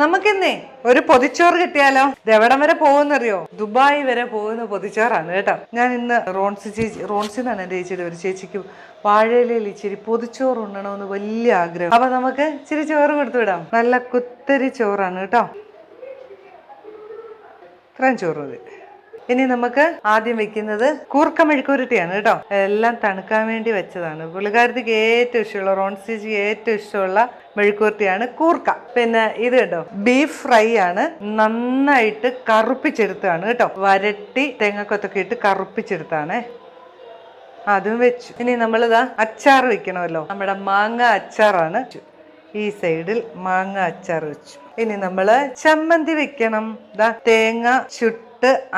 നമുക്കിന്നേ ഒരു പൊതിച്ചോറ് കിട്ടിയാലോ? എവിടം വരെ പോകുന്നറിയോ ദുബായ് വരെ പോകുന്ന പൊതിച്ചോറാണ് കേട്ടോ. ഞാൻ ഇന്ന് റോൺസി ചേച്ചി റോൺസി എന്നാണ് എന്റെ ചേച്ചിയുടെ ഒരു ചേച്ചിക്ക് വാഴയിലയിൽ ഇച്ചിരി പൊതിച്ചോറ് ഉണ്ണണമെന്ന് വലിയ ആഗ്രഹം. അപ്പൊ നമുക്ക് ഇച്ചിരി ചോറ് കൊടുത്തു വിടാം. നല്ല കുത്തരി ചോറാണ് കേട്ടോ. ഇത്രയും ചോറ് മതി. ഇനി നമുക്ക് ആദ്യം വെക്കുന്നത് കൂർക്ക മെഴുക്കുരുട്ടിയാണ് കേട്ടോ. എല്ലാം തണുക്കാൻ വേണ്ടി വെച്ചതാണ്. പുള്ളിക്കാരത്തിക്ക് ഏറ്റവും ഇഷ്ടമുള്ള റോൺസിജിക്ക് ഏറ്റവും ഇഷ്ടമുള്ള മെഴുക്കുരുട്ടിയാണ് കൂർക്ക. പിന്നെ ഇത് കേട്ടോ ബീഫ് ഫ്രൈ ആണ്. നന്നായിട്ട് കറുപ്പിച്ചെടുത്താണ് കേട്ടോ. വരട്ടി തേങ്ങക്കൊത്തൊക്കെ ഇട്ട് കറുപ്പിച്ചെടുത്താണ് അതും വെച്ചു. ഇനി നമ്മളിതാ അച്ചാർ വെക്കണമല്ലോ. നമ്മുടെ മാങ്ങ അച്ചാറാണ്. ഈ സൈഡിൽ മാങ്ങ അച്ചാർ വെച്ചു. ഇനി നമ്മൾ ചമ്മന്തി വെക്കണം. ദാ തേങ്ങ ചുട്ട്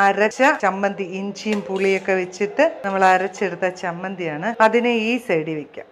അരച്ച ചമ്മന്തി ഇഞ്ചിയും പുളിയൊക്കെ വെച്ചിട്ട് നമ്മൾ അരച്ചെടുത്ത ചമ്മന്തിയാണ്. അതിനെ ഈ സൈഡിൽ വെക്കാം.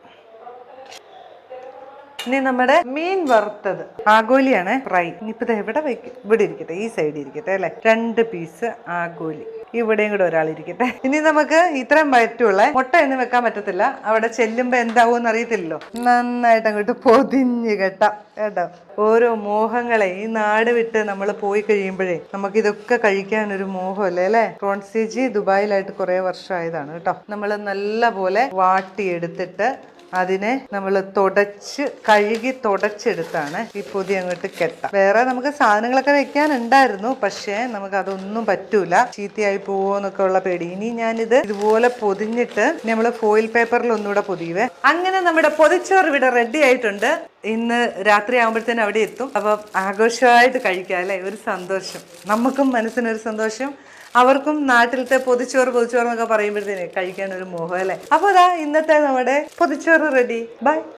ഇനി നമ്മുടെ മീൻ വറുത്തത്. ആഗോലിയാണ് ഫ്രൈ. ഇനിയിപ്പോ ഇത് എവിടെ വെക്കും? ഇവിടെ ഇരിക്കട്ടെ ഈ സൈഡിൽ ഇരിക്കട്ടെ അല്ലെ? രണ്ട് പീസ് ആഗോലി. ഇവിടെയും കൂടെ ഒരാൾ ഇരിക്കട്ടെ ഇനി നമുക്ക് ഇത്രയും പറ്റുള്ള മുട്ട എന്ന് വെക്കാൻ പറ്റത്തില്ല. അവിടെ ചെല്ലുമ്പോ എന്താവും അറിയത്തില്ലല്ലോ. നന്നായിട്ട് അങ്ങോട്ട് പൊതിഞ്ഞ് കെട്ടാം കേട്ടോ. ഓരോ മോഹങ്ങളെ ഈ നാട് വിട്ട് നമ്മൾ പോയി കഴിയുമ്പോഴേ നമുക്ക് ഇതൊക്കെ കഴിക്കാൻ ഒരു മോഹമല്ലേ അല്ലേ? റോൺസിജി ദുബായിലായിട്ട് കുറെ വർഷമായതാണ് കേട്ടോ. നമ്മൾ നല്ല പോലെ വാട്ടിയെടുത്തിട്ട് അതിനെ നമ്മൾ തുടച്ച് കഴുകി തുടച്ചെടുത്താണ് ഈ പൊതി അങ്ങോട്ട് കെട്ട. വേറെ നമുക്ക് സാധനങ്ങളൊക്കെ വെക്കാനുണ്ടായിരുന്നു പക്ഷേ നമുക്ക് അതൊന്നും പറ്റൂല. ചീത്തയായി പോവോന്നൊക്കെ ഉള്ള പേടി. ഇനി ഞാനിത് ഇതുപോലെ പൊതിഞ്ഞിട്ട് നമ്മൾ ഫോയിൽ പേപ്പറിൽ ഒന്നുകൂടെ പൊതിയുവേ. അങ്ങനെ നമ്മുടെ പൊതിച്ചോറ് ഇവിടെ റെഡി ആയിട്ടുണ്ട്. ഇന്ന് രാത്രി ആകുമ്പോഴത്തേനും അവിടെ എത്തും. അപ്പൊ ആഘോഷമായിട്ട് കഴിക്കാം അല്ലേ? ഒരു സന്തോഷം. നമുക്കും മനസ്സിനൊരു സന്തോഷം. അവർക്കും നാട്ടിലത്തെ പൊതിച്ചോറ് പൊതിച്ചോറ് എന്നൊക്കെ പറയുമ്പോഴത്തേനെ കഴിക്കാൻ ഒരു മോഹം അല്ലേ? അപ്പോൾ അതാ ഇന്നത്തെ നമ്മുടെ പൊതിച്ചോറ് റെഡി. ബൈ.